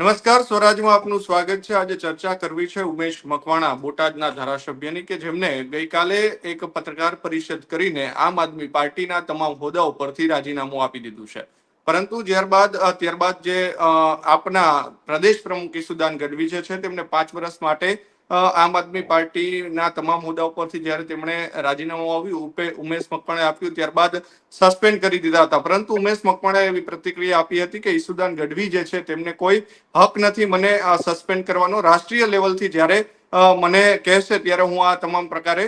નમસ્કાર, સ્વરાજમાં આપનું સ્વાગત છે. આજે ચર્ચા કરવી છે ઉમેશ મકવાણા, બોટાદના ધારાસભ્યની કે જેમને ગઈકાલે એક પત્રકાર પરિષદ કરીને આમ આદમી પાર્ટીના તમામ હોદ્દાઓ પરથી રાજીનામું આપી દીધું છે. પરંતુ ત્યારબાદ ત્યારબાદ જે આપના પ્રદેશ પ્રમુખ ઈસુદાન ગઢવી છે, તેમને પાંચ વર્ષ માટે આમ આદમી પાર્ટીના તમામ હોદ્દાઓ પરથી જ્યારે તેમણે રાજીનામું આવ્યું ઉમેશ મકવાણે આપ્યું, ત્યારબાદ સસ્પેન્ડ કરી દીધા હતા. પરંતુ ઉમેશ મકવાણે એવી પ્રતિક્રિયા આપી હતી કે ઈસુદાન ગઢવી જે છે તેમને કોઈ હક નથી મને સસ્પેન્ડ કરવાનો. રાષ્ટ્રીય લેવલથી જ્યારે મને કહેશે ત્યારે હું આ તમામ પ્રકારે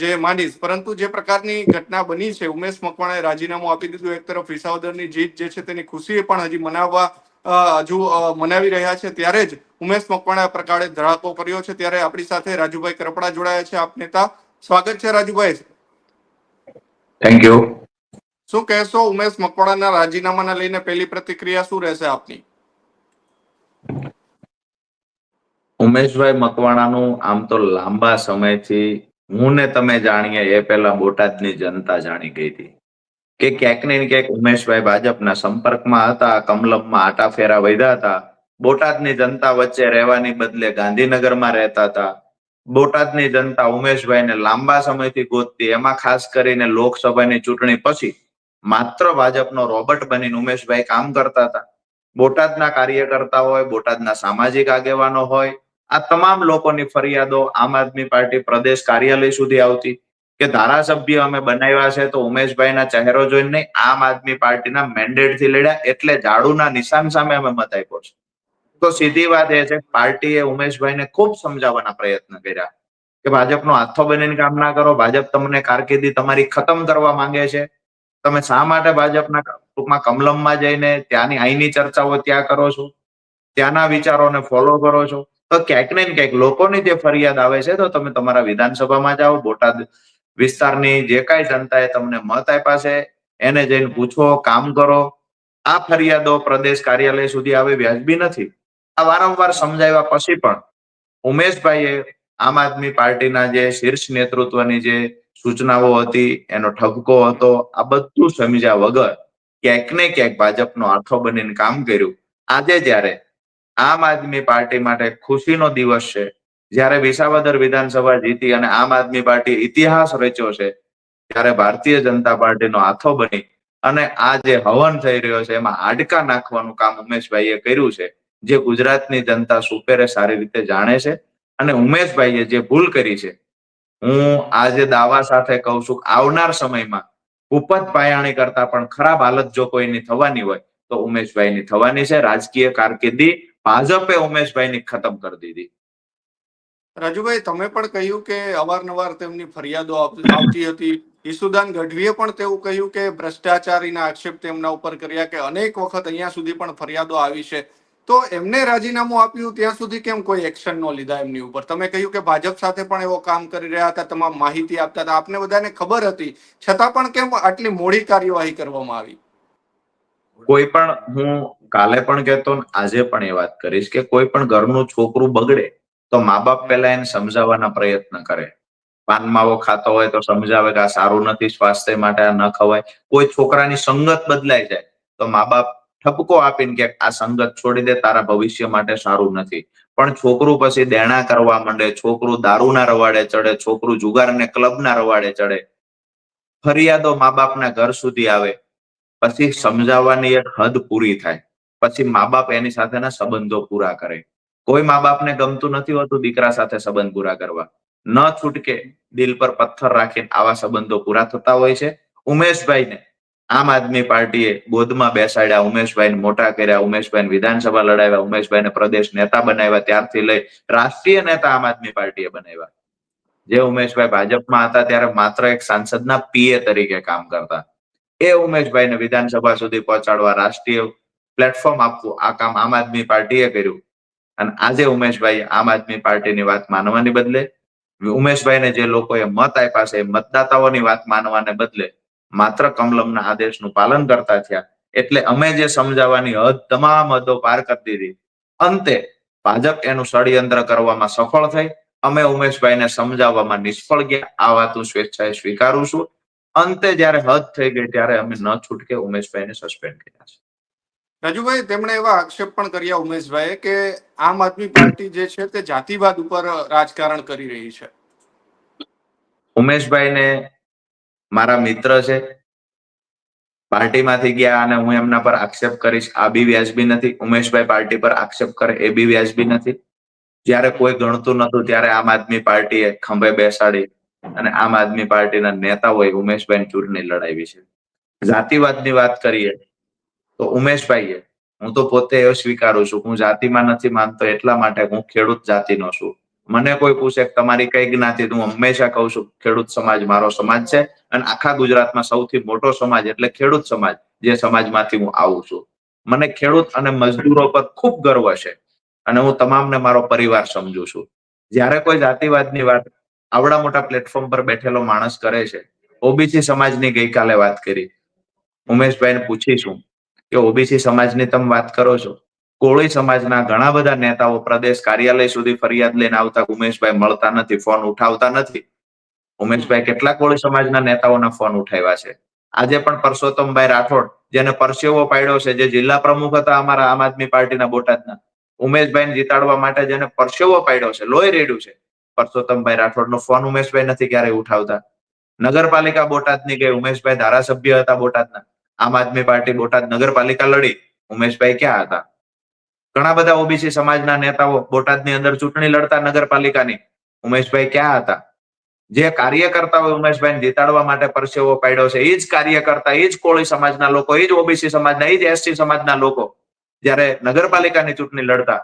જે માનીશ. પરંતુ જે પ્રકારની ઘટના બની છે, ઉમેશ મકવાણાએ રાજીનામું આપી દીધું, એક તરફ વિસાવદરની જીત જે છે તેની ખુશી પણ હજી મનાવવા હજુ મનાવી રહ્યા છે ત્યારે જ ઉમેશ મકવાણા પ્રકારે ધડાકો કર્યો છે ત્યારે આપણી સાથે રાજુભાઈ કરપડા જોડાયા છે. આપ નેતા સ્વાગત છે રાજુભાઈ. થેન્ક યુ શું કહેશો ઉમેશ મકવાણાના રાજીનામાને લઈને પહેલી પ્રતિક્રિયા શું રહેશે આપની? ઉમેશભાઈ મકવાણાનું આમ તો લાંબા સમયથી હું ને તમે જાણીએ એ પહેલા બોટાદની જનતા જાણી ગઈ હતી. કે ક્યાંક ને ક્યાંક ઉમેશભાઈ ભાજપના સંપર્કમાં હતા, કમલમમાં આટા ફેરા વધ્યા હતા. બોટાદની જનતા વચ્ચે રહેવાની બદલે ગાંધીનગરમાં રહેતા હતા. બોટાદની જનતા ઉમેશભાઈને લાંબા સમયથી ગોતતી, એમાં ખાસ કરીને લોકસભાની ચૂંટણી પછી માત્ર ભાજપનો રોબર્ટ બનીને ઉમેશભાઈ કામ કરતા હતા. બોટાદના કાર્યકર્તા હોય, બોટાદના સામાજિક આગેવાનો હોય, આ તમામ લોકોની ફરિયાદો આમ આદમી પાર્ટી પ્રદેશ કાર્યાલય સુધી આવતી. કે ધારાસભ્ય અમે બનાવ્યા છે તો ઉમેશભાઈના ચહેરો જોઈને નહીં, આમ આદમી પાર્ટીના મેન્ડેટથી લડ્યા એટલે ઝાડુના નિશાન સામે અમે મત આપ્યો છે. તો સીધી વાત એ છે પાર્ટીએ ઉમેશભાઈને ખૂબ સમજાવવાના પ્રયત્ન કર્યા કે ભાજપનો હાથો બનીને કામ ના કરો, ભાજપ તમને કારકિર્દી તમારી ખતમ કરવા માંગે છે. તમે શા માટે ભાજપના ટૂંકમાં કમલમમાં જઈને ત્યાંની અહીંની ચર્ચાઓ ત્યાં કરો છો? ત્યાંના વિચારોને ફોલો કરો છો? તો ક્યાંક ને ક્યાંક લોકોની જે ફરિયાદ આવે છે તો તમે તમારા વિધાનસભામાં જાઓ, બોટાદ વિસ્તારની જે કાંઈ જનતાએ તમને મત આપ્યા છે, એને જઈને પૂછો, કામ કરો. આ ફરિયાદો પ્રદેશ કાર્યાલય સુધી આવે વ્યાજબી નથી. આ વારંવાર સમજાવ્યા પછી પણ ઉમેશભાઈએ આમ આદમી પાર્ટીના જે શીર્ષ નેતૃત્વની જે સૂચનાઓ હતી, એનો ઠપકો હતો, આ બધું સમજ્યા વગર ક્યાંક ને ક્યાંક ભાજપનો આઠો બનીને કામ કર્યું. આજે જ્યારે આમ આદમી પાર્ટી માટે ખુશીનો દિવસ છે જ્યારે વિસાવદર વિધાનસભા જીતી અને આમ આદમી પાર્ટી ઇતિહાસ રચ્યો છે, ત્યારે ભારતીય જનતા પાર્ટીનો હાથો બની અને આ જે હવન થઈ રહ્યો છે, એમાં હાડકા નાખવાનું કામ ઉમેશભાઈએ કર્યું છે, જે ગુજરાતની જનતા સુપેરે સારી રીતે જાણે છે અને ઉમેશભાઈએ જે ભૂલ કરી છે, હું આજે દાવા સાથે કહું છું, આવનાર સમયમાં ઉપજ પાયાણી કરતા પણ ખરાબ હાલત જો કોઈની થવાની હોય, તો ઉમેશભાઈની થવાની છે. રાજકીય કારકિર્દી ભાજપે ઉમેશભાઈની ખતમ કરી દીધી. રાજુભાઈ, તમે પણ કહ્યું કે અવારનવાર તેમની ફરિયાદો આવતી હતી. ઈસુદાન ગઢવીએ પણ તેવું કહ્યું કે ભ્રષ્ટાચારીના આક્ષેપ તેમના ઉપર કર્યા કે અનેક વખત અહીંયા સુધી પણ ફરિયાદો આવી છે. તો એમને રાજીનામું આપ્યું ત્યાં સુધી કેમ કોઈ એક્શન ન લીધા એમની ઉપર? તમે કહ્યું કે ભાજપ સાથે પણ એવો કામ કરી રહ્યા હતા, તમામ માહિતી આપતા હતા. આપને બધાને ખબર હતી. છતાં પણ કેમ આટલી મોડી કાર્યવાહી કરવામાં આવી? કોઈ પણ હું કાલે પણ કહેતો આજે પણ એ વાત કરીશ કે કોઈ પણ ઘરનું છોકરું બગડે તો મા બાપ પહેલા એને સમજાવવાના પ્રયત્ન કરે. પાન માવો ખાતો હોય તો સમજાવે કે આ સારું નથી, સ્વાસ્થ્ય માટે આ ન ખવાય. કોઈ છોકરાની સંગત બદલાઈ જાય તો મા બાપ ઠપકો આપીને કે આ સંગત છોડી દે, તારા ભવિષ્ય માટે સારું નથી. પણ છોકરું પછી દેણા કરવા માંડે, છોકરું દારૂના રવાડે ચડે, છોકરું જુગારને ક્લબના રવાડે ચડે. ફરિયાદો મા બાપના ઘર સુધી આવે. પછી સમજાવવાની એક હદ પૂરી થાય. પછી મા બાપ એની સાથેના સંબંધો પૂરા કરે. કોઈ મા બાપને ગમતું નથી હોતું દીકરા સાથે સંબંધ પૂરા કરવા. ન છૂટકે દિલ પર પથ્થર રાખીને આવા સંબંધો પૂરા થતા હોય છે. ઉમેશભાઈને આમ આદમી પાર્ટીએ ગોદમાં બેસાડ્યા, ઉમેશભાઈને મોટા કર્યા, ઉમેશભાઈને વિધાનસભા લડાવ્યા, ઉમેશભાઈને પ્રદેશ નેતા બનાવ્યા, ત્યારથી લઈ રાષ્ટ્રીય નેતા આમ આદમી પાર્ટીએ બનાવ્યા. જે ઉમેશભાઈ ભાજપમાં હતા ત્યારે માત્ર એક સાંસદના પીએ તરીકે કામ કરતા. એ ઉમેશભાઈને વિધાનસભા સુધી પહોંચાડવા રાષ્ટ્રીય પ્લેટફોર્મ આપવું, આ કામ આમ આદમી પાર્ટીએ કર્યું. અને આજે ઉમેશભાઈ આમ આદમી પાર્ટીની વાત માનવાની બદલે, ઉમેશભાઈને જે લોકોએ મત આપ્યા છે મતદાતાઓની વાત માનવાને બદલે માત્ર કમલમના આદેશનું પાલન કરતા થયા. એટલે અમે જે સમજાવવાની હદ તમામ હદો પાર કરી દીધી. અંતે ભાજપ એનું ષડયંત્ર કરવામાં સફળ થઈ. અમે ઉમેશભાઈને સમજાવવામાં નિષ્ફળ ગયા. આ વાત હું સ્વેચ્છાએ સ્વીકારું છું. અંતે જયારે હદ થઈ ગઈ ત્યારે અમે ન છૂટકે ઉમેશભાઈને સસ્પેન્ડ કર્યા છે. રાજુભાઈ, તેમણે એવા આક્ષેપ પણ કર્યા ઉમેશભાઈ કે આમ આદમી પાર્ટી જે છે તે જાતિવાદ ઉપર રાજકારણ કરી રહી છે. ઉમેશભાઈને મારા મિત્ર છે. પાર્ટીમાંથી ગયા અને હું એમના પર આક્ષેપ કરીશ. આ બી વ્યાજબી નથી. ઉમેશભાઈ પાર્ટી પર આક્ષેપ કરે એ બી વ્યાજબી નથી. જ્યારે કોઈ ગણતું નતું ત્યારે આમ આદમી પાર્ટીએ ખંભે બેસાડી અને આમ આદમી પાર્ટીના નેતાઓએ ઉમેશભાઈ ચૂંટણી લડાવી છે. જાતિવાદની વાત કરીએ તો ઉમેશભાઈએ, હું તો પોતે એ સ્વીકારું છું હું જાતિમાં નથી માનતો, એટલા માટે હું ખેડૂત જાતિનો છું. મને કોઈ પૂછે તમારી કઈ જ્ઞાતિ? હું હંમેશા કહું છું, ખેડૂત સમાજ મારો સમાજ છે અને આખા ગુજરાતમાં સૌથી મોટો સમાજ એટલે ખેડૂત સમાજ, જે સમાજમાંથી હું આવું છું. મને ખેડૂત અને મજદૂરો પર ખૂબ ગર્વ છે અને હું તમામને મારો પરિવાર સમજુ છું. જ્યારે કોઈ જાતિવાદની વાત, આવડા મોટા પ્લેટફોર્મ પર બેઠેલો માણસ કરે છે ઓબીસી સમાજની ગઈકાલે વાત કરી. ઉમેશભાઈને પૂછીશું કે ઓબીસી સમાજની તમે વાત કરો છો. કોળી સમાજના ઘણા બધા નેતાઓ પ્રદેશ કાર્યાલય સુધી ફરિયાદ લઈને આવતા ઉમેશભાઈ મળતા નથી, ફોન ઉઠાવતા નથી. ઉમેશભાઈ કેટલા કોળી સમાજના નેતાઓના ફોન ઉઠાવ્યા છે. આજે પણ પરસોત્તમભાઈ રાઠોડ, જેને પરસેવો પાડ્યો છે, જે જિલ્લા પ્રમુખ હતા અમારા આમ આદમી પાર્ટીના બોટાદના, ઉમેશભાઈને જીતાડવા માટે જેને પરસેવો પાડ્યો છે, લોહી રેડ્યું છે. પરસોત્તમભાઈ રાઠોડનો ફોન ઉમેશભાઈ નથી ક્યારેય ઉઠાવતા. નગરપાલિકા બોટાદની ગઈ ઉમેશભાઈ ધારાસભ્ય હતા બોટાદના આમ આદમી પાર્ટી બોટાદ નગરપાલિકા લડી. ઉમેશભાઈ ક્યાં હતા? ઘણા બધા ઓબીસી સમાજના નેતાઓ બોટાદની અંદર ચૂંટણી લડતા નગરપાલિકાની. ઉમેશભાઈ ક્યાં હતા? જે કાર્યકર્તાઓ ઉમેશભાઈ જીતાડવા માટે પરસેવો પાડ્યો છે એ જ કાર્યકર્તા એ જ કોળી સમાજના લોકો એ જ ઓબીસી સમાજના એ જ એસટી સમાજના લોકો જ્યારે નગરપાલિકાની ચૂંટણી લડતા,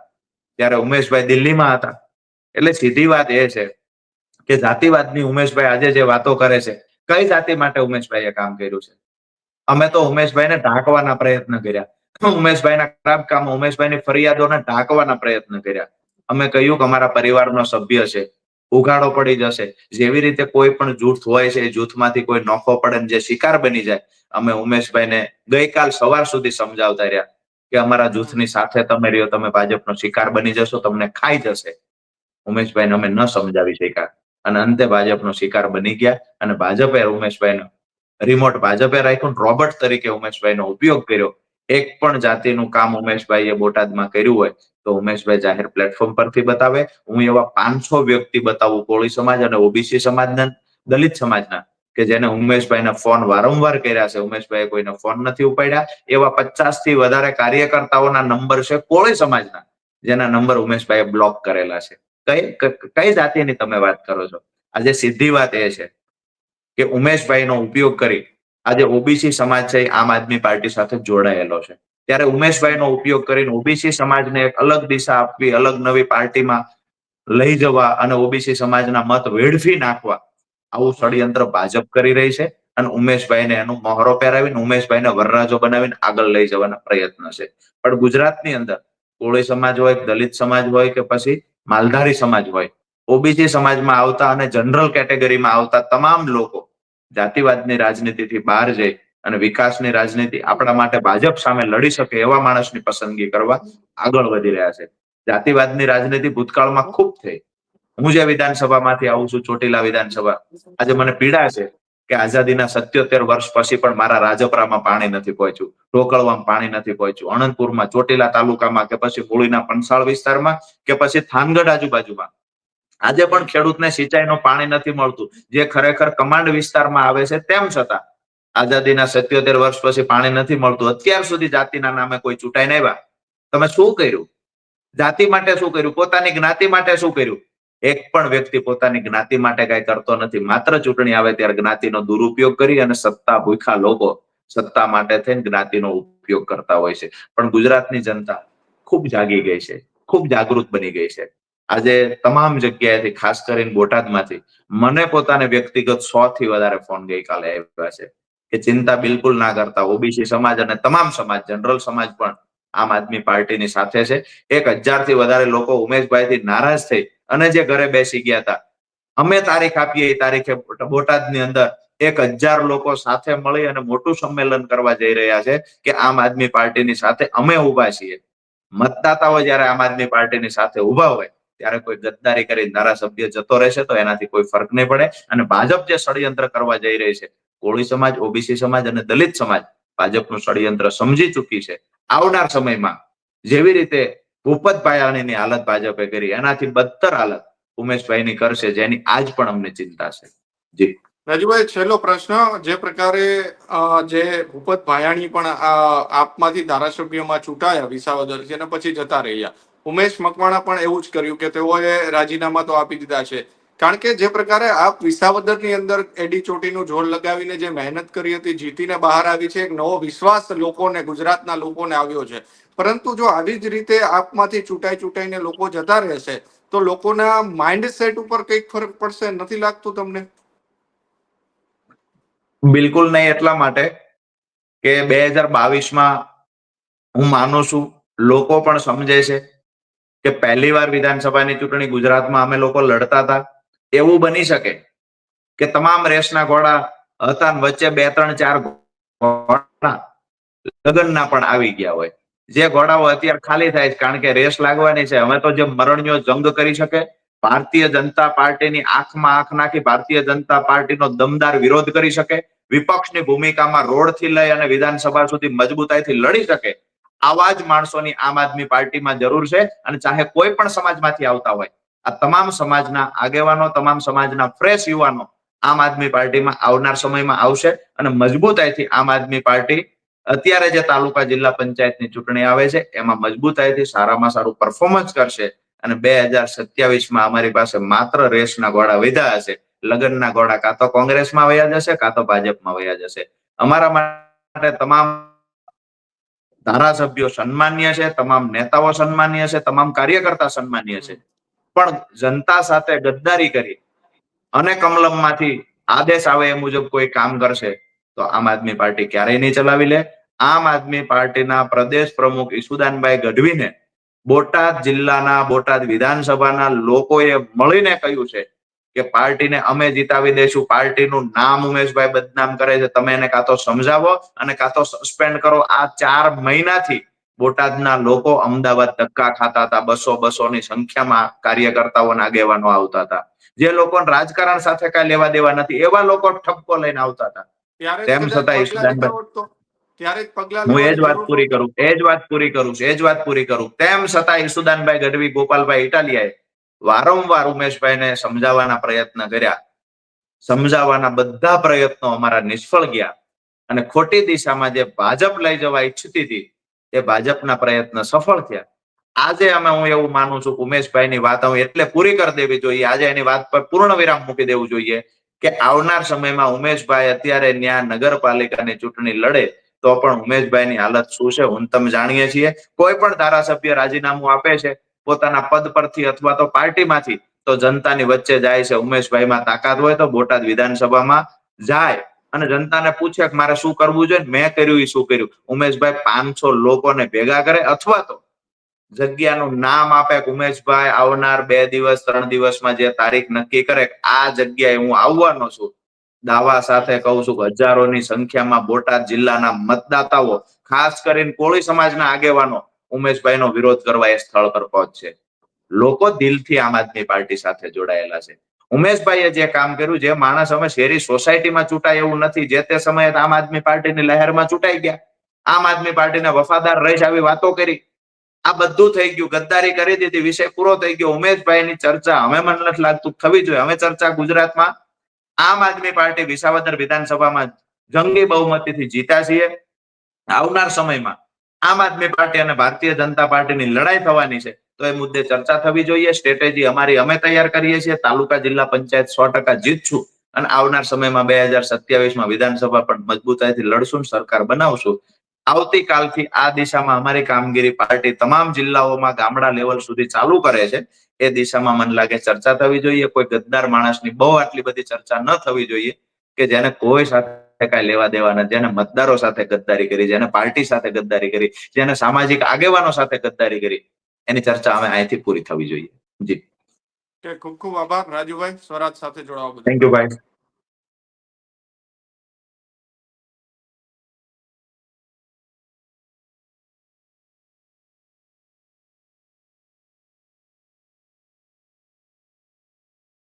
ત્યારે ઉમેશભાઈ દિલ્હીમાં હતા. એટલે સીધી વાત એ છે કે જાતિવાદની ઉમેશભાઈ આજે જે વાતો કરે છે, કઈ જાતિ માટે ઉમેશભાઈએ કામ કર્યું છે? અમે તો ઉમેશભાઈને ઢાંકવાના પ્રયત્ન કર્યા. ઉમેશભાઈના ખરાબ કામ ઉમેશભાઈની ફરિયાદોને ઢાંકવાના પ્રયત્ન કર્યા. અમે કહ્યું કે અમારા પરિવારનો સભ્ય છે. ઉઘાડો પડી જશે. જેવી રીતે કોઈ પણ જૂથ હોય છે, એ જૂથમાંથી કોઈ નોખો પડે ને જે શિકાર બની જાય, અમે ઉમેશભાઈને ગઈકાલ સવાર સુધી સમજાવતા રહ્યા કે અમારા જૂથની સાથે તમે રહ્યો, તમે ભાજપનો શિકાર બની જશો, તમને ખાઈ જશે. ઉમેશભાઈને અમે ન સમજાવી શક્યા. અને અંતે ભાજપનો શિકાર બની ગયા અને ભાજપે ઉમેશભાઈનો રિમોટ ભાજપે રાખ્યું રોબર્ટ તરીકે ઉમેશભાઈનો ઉપયોગ કર્યો. એક પણ જાતિનું કામ ઉમેશભાઈએ બોટાદમાં કર્યું હોય તો ઉમેશભાઈ જાહેર પ્લેટફોર્મ પરથી બતાવે. હું એવા પાંચસો વ્યક્તિ બતાવું, કોળી સમાજ અને ઓબીસી સમાજના, દલિત સમાજના, કે જેને ઉમેશભાઈના ફોન વારંવાર કર્યા છે. ઉમેશભાઈએ કોઈને ફોન નથી ઉપાડ્યા. એવા પચાસથી વધારે કાર્યકર્તાઓના નંબર છે કોળી સમાજના, જેના નંબર ઉમેશભાઈએ બ્લોક કરેલા છે. કઈ કઈ જાતિની તમે વાત કરો છો? આજે સીધી વાત એ છે કે ઉમેશભાઈનો ઉપયોગ કરી આજે ઓબીસી સમાજ છે આમ આદમી પાર્ટી સાથે જોડાયેલો છે. ત્યારે ઉમેશભાઈનો ઉપયોગ કરીને ઓબીસી સમાજને એક અલગ દિશા આપવી, અલગ નવી પાર્ટીમાં લઈ જવા અને ઓબીસી સમાજના મત વેડફી નાખવા આવું ષડયંત્ર ભાજપ કરી રહી છે અને ઉમેશભાઈને એનું મહોરો પહેરાવીને ઉમેશભાઈને વરરાજો બનાવીને આગળ લઈ જવાના પ્રયત્ન છે. પણ ગુજરાતની અંદર કોળી સમાજ હોય, દલિત સમાજ હોય કે પછી માલધારી સમાજ હોય, ઓબીસી સમાજમાં આવતા અને જનરલ કેટેગરીમાં આવતા તમામ લોકો જાતિવાદની રાજનીતિથી બહાર જઈ અને વિકાસની રાજનીતિ આપણા માટે ભાજપ સામે લડી શકે એવા માણસની પસંદગી કરવા આગળ વધી રહ્યા છે. જાતિવાદની રાજનીતિ ભૂતકાળમાં ખૂબ થઈ. હું જે વિધાનસભામાંથી આવું છું, ચોટીલા વિધાનસભા, આજે મને પીડા છે કે આઝાદીના સત્યોતેર વર્ષ પછી પણ મારા રાજપરામાં પાણી નથી પહોંચ્યું, ઢોકળવામાં પાણી નથી પહોંચ્યું અનંતપુરમાં ચોટીલા તાલુકામાં કે પછી મૂળીના પંસાળ વિસ્તારમાં કે પછી થાનગઢ આજુબાજુમાં. આજે પણ ખેડૂતને સિંચાઈનું પાણી નથી મળતું. જે ખરેખર કમાન્ડ વિસ્તારમાં આવે છે તેમ છતાં આઝાદીના સત્યોતેર વર્ષ પછી પાણી નથી મળતું. અત્યાર સુધી જાતિના નામે કોઈ ચૂંટાઈ આવ્યા. તમે શું કર્યું? જાતિ માટે શું કર્યું? પોતાની જ્ઞાતિ માટે શું કર્યું? એક પણ વ્યક્તિ પોતાની જ્ઞાતિ માટે કઈ કરતો નથી. માત્ર ચૂંટણી આવે ત્યારે જ્ઞાતિનો દુરુપયોગ કરી અને સત્તા ભૂખા લોકો સત્તા માટે થઈને જ્ઞાતિનો ઉપયોગ કરતા હોય છે. પણ ગુજરાતની જનતા ખૂબ જાગી ગઈ છે. ખૂબ જાગૃત બની ગઈ છે. આજે તમામ જગ્યાએથી, ખાસ કરીને બોટાદમાંથી, મને પોતાને વ્યક્તિગત સો થી વધારે ફોન ગઈકાલે આવ્યા છે. કે ચિંતા બિલકુલ ના કરતા. ઓબીસી સમાજ અને તમામ સમાજ જનરલ સમાજ પણ આમ આદમી પાર્ટીની સાથે છે. એક હજારથી વધારે લોકો ઉમેશભાઈ થી નારાજ થઈ અને જે ઘરે બેસી ગયા હતા. અમે તારીખ આપીએ, એ તારીખે બોટાદની અંદર એક હજાર લોકો સાથે મળી અને મોટું સંમેલન કરવા જઈ રહ્યા છે કે આમ આદમી પાર્ટીની સાથે અમે ઊભા છીએ. મતદાતાઓ જયારે આમ આદમી પાર્ટીની સાથે ઊભા હોય ત્યારે કોઈ ગદ્દારી કરી ધારાસભ્ય જતો રહેશે તો એનાથી કોઈ ફરક નહીં પડે. અને ભાજપ જે ષડયંત્ર કરવા જઈ રહી છે, કોળી સમાજ, ઓબીસી સમાજ અને દલિત સમાજ ભાજપનું ષડયંત્ર સમજી ચૂકી છે. આવનાર સમયમાં જેવી રીતે ભૂપત ભાયાણીની હાલત ભાજપે કરી, એનાથી બદતર હાલત ઉમેશભાઈની કરશે જેની આજ પણ અમને ચિંતા છે. જી. રાજુભાઈ છેલ્લો પ્રશ્ન, જે પ્રકારે જે ભૂપત ભાયાણી પણ આપમાંથી ધારાસભ્યમાં ચૂંટાયા વિસાવદરથી અને પછી જતા રહ્યા. ઉમેશ મકવાણા પણ એવું જ કર્યું કે તેઓએ રાજીનામા તો આપી દીધા છે. કારણ કે જે પ્રકારે આપ વિસાવદરની અંદર એડી ચોટીનું જોર લગાવીને જે મહેનત કરી હતી, જીતીને બહાર આવી છે, એક નવો વિશ્વાસ લોકોને, ગુજરાતના લોકોને આવ્યો છે. પરંતુ જો આવી જ રીતે આપમાંથી ચૂંટાઈ ચૂંટાઈને લોકો જતા રહેશે, તો લોકોના માઇન્ડ સેટ ઉપર કંઈક ફરક પડશે? નથી લાગતું તમને? બિલકુલ નહીં એટલા માટે કે બે હજાર બાવીસમાં હું માનું છું, લોકો પણ સમજે છે કે પહેલી વાર વિધાનસભાની ચૂંટણી ગુજરાતમાં અમે લોકો લડતા હતા, એવું બની શકે કે તમામ રેસના ઘોડા હતા વચ્ચે બે, ત્રણ, ચાર ઘોડા લગ્નના પણ આવી ગયા હોય. જે ઘોડાઓ અત્યારે ખાલી થાય છે, કારણ કે રેસ લાગવાની છે. અમે તો જે મરણીયો જંગ કરી શકે, ભારતીય જનતા પાર્ટીની આંખમાં આંખ નાખી ભારતીય જનતા પાર્ટીનો દમદાર વિરોધ કરી શકે, વિપક્ષની ભૂમિકામાં રોડથી લઈ અને વિધાનસભા સુધી મજબૂતાઈથી લડી શકે આવા જ માણસોની આમ આદમી પાર્ટીમાં જરૂર છે અને ચાહે કોઈ પણ સમાજમાંથી આવતા હોય, આ તમામ સમાજના આગેવાનો, તમામ સમાજના ફ્રેશ યુવાનો આમ આદમી પાર્ટીમાં આવનાર સમયમાં આવશે અને મજબૂતાઈથી આમ આદમી પાર્ટી અત્યારે જે તાલુકા જિલ્લા પંચાયતની ચૂંટણી આવે છે, એમાં મજબૂતાઈથી સારામાં સારું પરફોર્મન્સ કરશે અને બે હજાર સત્યાવીસમાં અમારી પાસે માત્ર રેસના ગોળા વધ્યા હશે. લગ્નના ગોળા કાં તો કોંગ્રેસમાં વયા જશે, કાં તો ભાજપમાં વયા જશે. અમારા માટે તમામ ધારાસભ્યો સન્માન્ય છે, તમામ નેતાઓ સન્માન્ય છે, તમામ કાર્યકર્તા સન્માન્ય છે. પણ જનતા સાથે ગદ્દારી કરી અને કમલમમાંથી આદેશ આવે એ મુજબ કોઈ કામ કરશે, તો આમ આદમી પાર્ટી ક્યારેય નહીં ચલાવી લે. આમ આદમી પાર્ટીના પ્રદેશ પ્રમુખ ઈસુદાનભાઈ ગઢવીને બોટાદ જિલ્લાના, બોટાદ વિધાનસભાના લોકોએ મળીને કહ્યું છે કે પાર્ટીને અમે જીતાવી દઈશું. પાર્ટીનું નામ ઉમેશભાઈ બદનામ કરે છે. તમે એને કાં તો સમજાવો અને કાં તો સસ્પેન્ડ કરો. આ ચાર મહિનાથી બોટાદના લોકો અમદાવાદ ધક્કા ખાતા હતા. બસો બસો ની સંખ્યામાં કાર્યકર્તાઓના આગેવાનો આવતા હતા. જે લોકો રાજકારણ સાથે કઈ લેવા દેવા નથી એવા લોકો ઠપકો લઈને આવતા હતા. તેમ છતાં ઈશુદાનભાઈ- ત્યારે હું એ જ વાત પૂરી કરું એ જ વાત પૂરી કરું એ જ વાત પૂરી કરું. તેમ છતાં ઈસુદાનભાઈ ગઢવી ગોપાલભાઈ ઇટાલિયાએ વારંવાર ઉમેશભાઈને સમજાવવાના પ્રયત્ન કર્યા. સમજાવવાના બધા પ્રયત્નો અમારા નિષ્ફળ ગયા અને ખોટી દિશામાં જે ભાજપ લઈ જવા ઈચ્છતી હતી, તે ભાજપના પ્રયત્ન સફળ થયા. આજે અમે હું એવું માનું છું ઉમેશભાઈની વાત હું એટલે પૂરી કરી દેવી જોઈએ. આજે એની વાત પર પૂર્ણ વિરામ મૂકી દેવું જોઈએ કે આવનાર સમયમાં ઉમેશભાઈ અત્યારે ન્યા નગરપાલિકાની ચૂંટણી લડે તો પણ ઉમેશભાઈની હાલત શું છે, હું તમે જાણીએ છીએ. કોઈ પણ ધારાસભ્ય રાજીનામું આપે છે પોતાના પદ પરથી અથવા તો પાર્ટીમાંથી તો જનતાની વચ્ચે જાય છે ઉમેશભાઈમાં તાકાત હોય તો બોટાદ વિધાનસભામાં જાય. અને જનતાને પૂછે કે મારે શું કરવું જોઈએ? મેં કર્યું એ શું કર્યું? ઉમેશભાઈ પાંચસો લોકોને ભેગા કરે અથવા તો જગ્યાનું નામ આપે ઉમેશભાઈ આવનાર બે દિવસ, ત્રણ દિવસમાં જે તારીખ નક્કી કરે આ જગ્યાએ હું આવવાનો છું. દાવા સાથે કહું છું કે હજારોની સંખ્યામાં બોટાદ જિલ્લાના મતદાતાઓ, ખાસ કરીને કોળી સમાજના આગેવાનો ઉમેશભાઈનો વિરોધ કરવા એ સ્થળ પર પહોંચશે. લોકો દિલથી આમ આદમી પાર્ટી સાથે જોડાયેલા છે. ઉમેશભાઈએ જે કામ કર્યું, જે માણસ અમે શેરી સોસાયટીમાં ચૂંટાય એવું નથી, જે તે સમયે આમ આદમી પાર્ટીની લહેરમાં ચૂંટાઈ ગયા. આમ આદમી પાર્ટીને વફાદાર રહીશ આવી વાતો કરી. આ બધું થઈ ગયું, ગદ્દારી કરી દીધી, વિષય પૂરો થઈ ગયો. ઉમેશભાઈની ચર્ચા હવે મને નથી લાગતું થવી જોઈએ. હવે ચર્ચા ગુજરાતમાં આમ આદમી પાર્ટી વિસાવદર વિધાનસભામાં જંગી બહુમતીથી જીતા છીએ આવનાર સમયમાં આમ આદમી પાર્ટી અને ભારતીય જનતા પાર્ટીની લડાઈ થવાની છે, તો એ મુદ્દે ચર્ચા થવી જોઈએ. સ્ટ્રેટેજી અમારી અમે તૈયાર કરીએ છીએ. તાલુકા જિલ્લા પંચાયત સો ટકા જીતશું અને આવનાર સમયમાં બે હજાર સત્યાવીસમાં વિધાનસભા પણ મજબૂતાઈથી લડશું, સરકાર બનાવશું. આવતીકાલથી આ દિશામાં અમારી કામગીરી પાર્ટી તમામ જિલ્લાઓમાં ગામડા લેવલ સુધી ચાલુ કરે છે. એ દિશામાં મને લાગે ચર્ચા થવી જોઈએ. કોઈ ગદ્દાર માણસની બહુ આટલી બધી ચર્ચા ન થવી જોઈએ કે જેને કોઈ સાથે કઈ લેવા દેવા નથી જેને મતદારો સાથે ગદ્દારી કરી જેને પાર્ટી સાથે ગદ્દારી કરી જેને સામાજિક આગેવાનો સાથે ગદ્દારી કરી એની ચર્ચા અમે અહીંથી પૂરી થવી જોઈએ. જી. ખૂબ ખૂબ આભાર રાજુભાઈ સ્વરાજ સાથે જોડાવા બદલ. થેન્ક યુ ભાઈ.